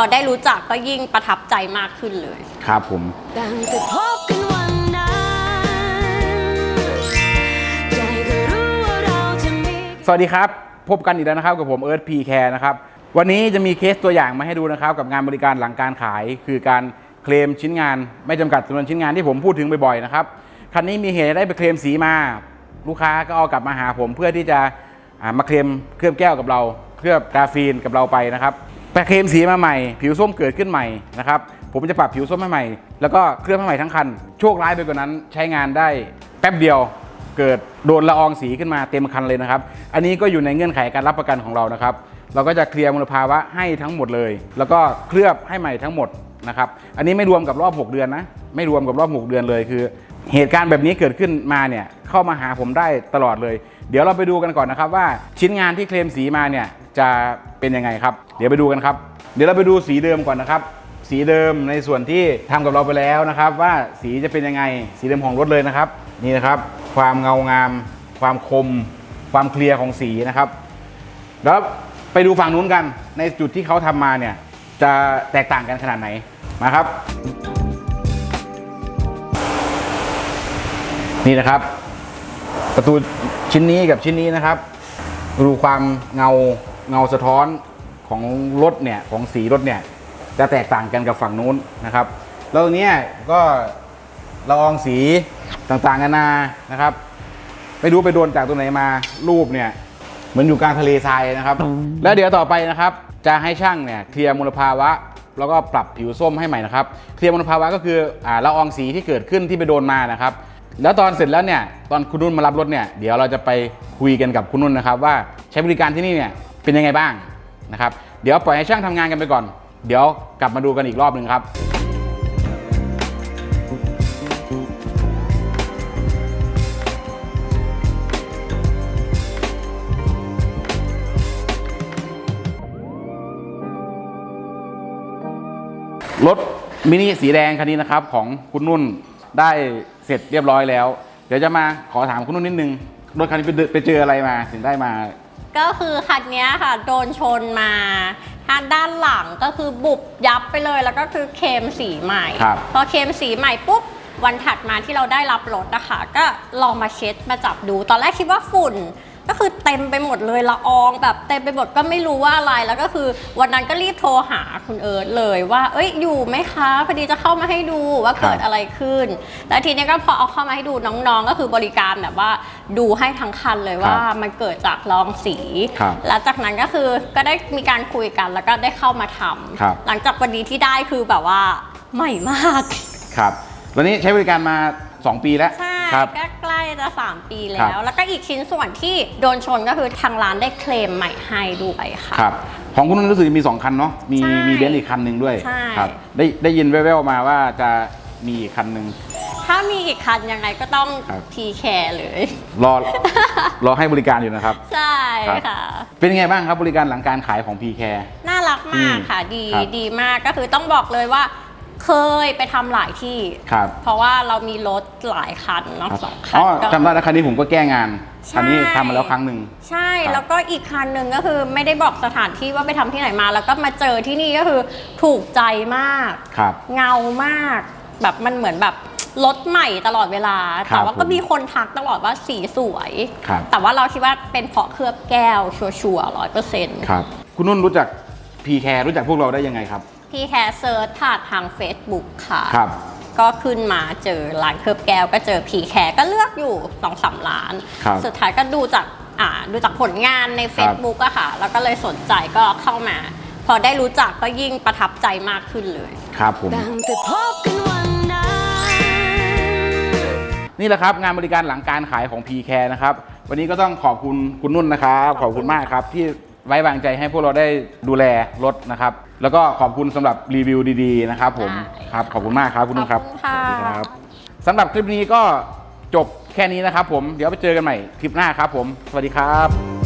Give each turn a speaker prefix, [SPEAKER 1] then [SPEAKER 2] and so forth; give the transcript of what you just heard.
[SPEAKER 1] อได้รู้จักก็ยิ่งประทับใจมากขึ้นเลย
[SPEAKER 2] ครับผม
[SPEAKER 3] ตั้งแต่พบกันวันนั้นใจก็รู้ว่าเราจะมี
[SPEAKER 2] สวัสดีครับ พบกันอีกแล้วนะครับกับผมเอิร์ธพีแคร์นะครับ วันนี้จะมีเคสตัวอย่างมาให้ดูนะครับกับงานบริการหลังการขาย คือการเคลมชิ้นงาน ไม่จำกัดจำนวนชิ้นงานที่ผมพูดถึงบ่อยๆนะครับคันนี้มีเหตุได้ไปเคลมสีมา ลูกค้าก็เอากลับมาหาผมเพื่อที่จะอ่ามาเคลมเคลือบแก้วกับเรา เคลือบกราฟีนกับเราไปนะครับ ไปะเคลมสีมาใหม่ ผิวส้มเกิดขึ้นใหม่นะครับ ผมจะปรับผิวส้มให้ใหม่ แล้วก็เคลือบให้ใหม่ทั้งคัน โชคร้ายไปกว่านั้นใช้งานได้แป๊บเดียวเกิดโดนละอองสีขึ้นมาเต็มคันเลยนะครับ อันนี้ก็อยู่ในเงื่อนไขการรับประกันของเรานะครับ เราก็จะเคลียร์มลภาวะให้ทั้งหมดเลย แล้วก็เคลือบให้ใหม่ทั้งหมดนะครับ อันนี้ไม่รวมกับรอบ 6 เดือนนะ ไม่รวมกับรอบ 6 เดือนเลยคือ เหตุการณ์แบบนี้เกิดขึ้นมาเนี่ยเข้ามาหาผมได้ตลอดเลย เดี๋ยวเราไปดูกันก่อนนะครับว่าชิ้นงานที่เคลมสีมาเนี่ย จะเป็นยังไงครับ เดี๋ยวไปดูกันครับ เดี๋ยวเราไปดูสีเดิมก่อนนะครับ สีเดิมในส่วนที่ทำกับเราไปแล้วนะครับ ว่าสีจะเป็นยังไง สีเดิมของรถเลยนะครับ นี่นะครับ ความเงางาม ความคม ความเคลียร์ของสีนะครับ แล้วไปดูฝั่งนู้นกันในจุดที่เขาทำมาเนี่ยจะแตกต่างกันขนาดไหนมาครับ นี่นะครับ ประตูชิ้นนี้กับชิ้นนี้นะครับ ดูความเงา เงาสะท้อนของรถเนี่ยของสีรถเนี่ยจะแตกต่างกันกับฝั่งนู้นนะครับ แล้วเนี้ยก็ละอองสีต่างๆกันานานะครับ ไม่รู้ไปโดนจากตรงไหนมารูปเนี่ยเหมือนอยู่กลางทะเลทรายนะครับ แล้วเดี๋ยวต่อไปนะครับ จะให้ช่างเนี่ยเคลียร์มลภาวะ แล้วก็ปรับผิวส้มให้ใหม่นะครับ เคลียร์มลภาวะก็คืออ่าละอองสีที่เกิดขึ้นที่ไปโดนมานะครับ แล้วตอนเสร็จแล้วเนี่ยตอนคุณนุ่นมารับรถเนี่ยเดี๋ยวเราจะไปคุยกันกับคุณนุ่นนะครับ ว่าใช้บริการที่นี่เนี่ย เป็นยังไงบ้างนะครับเดี๋ยวปล่อยให้ช่างทำงานกันไปก่อน เดี๋ยวกลับมาดูกันอีกรอบหนึ่งครับรถมินิสีแดงคันนี้นะครับของคุณนุ่นได้เสร็จเรียบร้อยแล้ว เดี๋ยวจะมาขอถามคุณนุ่นนิดนึงรถคันนี้ไปเจอไปเจออะไรมาถึงได้มา
[SPEAKER 1] ก็คือคันเนี้ยค่ะโดนชนมาทางด้านหลังก็คือบุบยับไปเลย แล้วก็คือเคลมสีใหม่
[SPEAKER 2] ครับ
[SPEAKER 1] พอเคลมสีใหม่ปุ๊บวันถัดมาที่เราได้รับรถนะคะ ก็ลองมาเช็ดมาจับดู ตอนแรกคิดว่าฝุ่น ก็คือเต็มไปหมดเลยละอองแบบเต็มไปหมดก็ไม่รู้ว่าอะไรแล้วก็คือ วันนั้นก็รีบโทรหาคุณเอิร์ธเลยว่า เอ้ยอยู่ไหมคะพอดีจะเข้ามาให้ดูว่าเกิด
[SPEAKER 2] ครับ
[SPEAKER 1] อะไรขึ้นแล้วทีนี้ก็พอเอาเข้ามาให้ดูน้องๆ ก็คือบริการแบบว่าดูให้ทั้งคันเลยว่ามันเกิดจากละอองสี
[SPEAKER 2] ครับ
[SPEAKER 1] แล้วจากนั้นก็คือก็ได้มีการคุยกันแล้วก็ได้เข้ามาทำ
[SPEAKER 2] ครับ
[SPEAKER 1] หลังจากวันนี้ที่ได้คือแบบว่าใหม่มาก
[SPEAKER 2] ครับวันนี้ใช้บริการมา 2 ปีแล้ว
[SPEAKER 1] ใช่
[SPEAKER 2] ครับ
[SPEAKER 1] ก็ใกล้ จะ 3 ปี
[SPEAKER 2] ค
[SPEAKER 1] แล้
[SPEAKER 2] รั
[SPEAKER 1] ว
[SPEAKER 2] บ
[SPEAKER 1] แล้วก็อีกชิ้นส่วนที่โดนชนก็คือทางร้านได้เคลมใหม่ให้ด้วยค่ะ
[SPEAKER 2] ครับของคุณนุ่นรู้สึกจะมี 2 คันเนาะมี
[SPEAKER 1] ใช่
[SPEAKER 2] มีเบนซ์อีกคันหนึ่งด้วย
[SPEAKER 1] ใช่
[SPEAKER 2] ครับได้ได้ยินแว่วๆมาว่าจะมีอีกคันหนึ่ง
[SPEAKER 1] ถ้ามีอีกคันยังไงก็ต้อง
[SPEAKER 2] ครับ
[SPEAKER 1] ทีแคร์เลย
[SPEAKER 2] รอรอให้บริการอยู่นะครับ
[SPEAKER 1] ใช่
[SPEAKER 2] ครับ
[SPEAKER 1] ค่ะ
[SPEAKER 2] เป็นยังไงบ้างครับบริการหลังการขายของ p c a r e
[SPEAKER 1] น่ารักมาก
[SPEAKER 2] อืม
[SPEAKER 1] ค่ะดี
[SPEAKER 2] ครับ
[SPEAKER 1] ดีมากก็คือต้องบอกเลยว่า เคยไปทำหลายที่
[SPEAKER 2] ครับ
[SPEAKER 1] เพราะว่าเรามีรถหลายคันเนาะ
[SPEAKER 2] ครับ
[SPEAKER 1] สองคัน
[SPEAKER 2] อ๋อ
[SPEAKER 1] ก็
[SPEAKER 2] จำได้แล้วคันนี้ผมก็แก้งาน
[SPEAKER 1] ใช่
[SPEAKER 2] คันนี้ทำมาแล้วครั้งหนึ่ง
[SPEAKER 1] ใช่
[SPEAKER 2] ครับ
[SPEAKER 1] แล้วก็อีกคันหนึ่งก็คือไม่ได้บอกสถานที่ว่าไปทำที่ไหนมา แล้วก็มาเจอที่นี่ก็คือถูกใจมาก
[SPEAKER 2] ครับ
[SPEAKER 1] เงามากแบบมันเหมือนแบบรถใหม่ตลอดเวลา
[SPEAKER 2] ครับ
[SPEAKER 1] แต่ว่าก็
[SPEAKER 2] ผม
[SPEAKER 1] มีคนทักตลอดว่าสีสวย
[SPEAKER 2] ครับ
[SPEAKER 1] แต่ว่าเราคิดว่าเป็นเพราะเคลือบแก้วชัวร์ร้อยเปอร์เซ็นต์
[SPEAKER 2] ครับ คุณนุ่นรู้จัก p c a r e รู้จักพวกเราได้ยังไงครับ
[SPEAKER 1] พี่แคร์เซิร์ชผ่านทาง Facebook ค่ะ
[SPEAKER 2] ครับ
[SPEAKER 1] ก็ขึ้นมาเจอร้านเคลือบแก้วก็เจอพีแคร์ก็เลือกอยู่สองสามร้าน
[SPEAKER 2] ครับ
[SPEAKER 1] สุดท้ายก็ดูจากอ่าดูจากผลงานใน Facebook อะค่ะ แล้วก็เลยสนใจก็เข้ามา พอได้รู้จักก็ยิ่งประทับใจมากขึ้นเลย
[SPEAKER 2] ครับผม
[SPEAKER 3] ตั้งแต่พบกันวันนั้น
[SPEAKER 2] นี่แหละครับงานบริการหลังการขายของ p c a r e นะครับ วันนี้ก็ต้องขอบคุณคุณนุ่นนะครับ ขอบคุณมากครับ ที่ไว้วางใจให้พวกเราได้ดูแลรถนะครับ แล้วก็ขอบคุณสำหรับรีวิวดีๆนะครับผม
[SPEAKER 1] ได้
[SPEAKER 2] ครับขอบคุณมากครับคุณนุ่นครับ
[SPEAKER 1] ขอบคุณค่ะ
[SPEAKER 2] สวัสดีครับสำหรับคลิปนี้ก็จบแค่นี้นะครับผมเดี๋ยวไปเจอกันใหม่คลิปหน้าครับผม สวัสดีครับ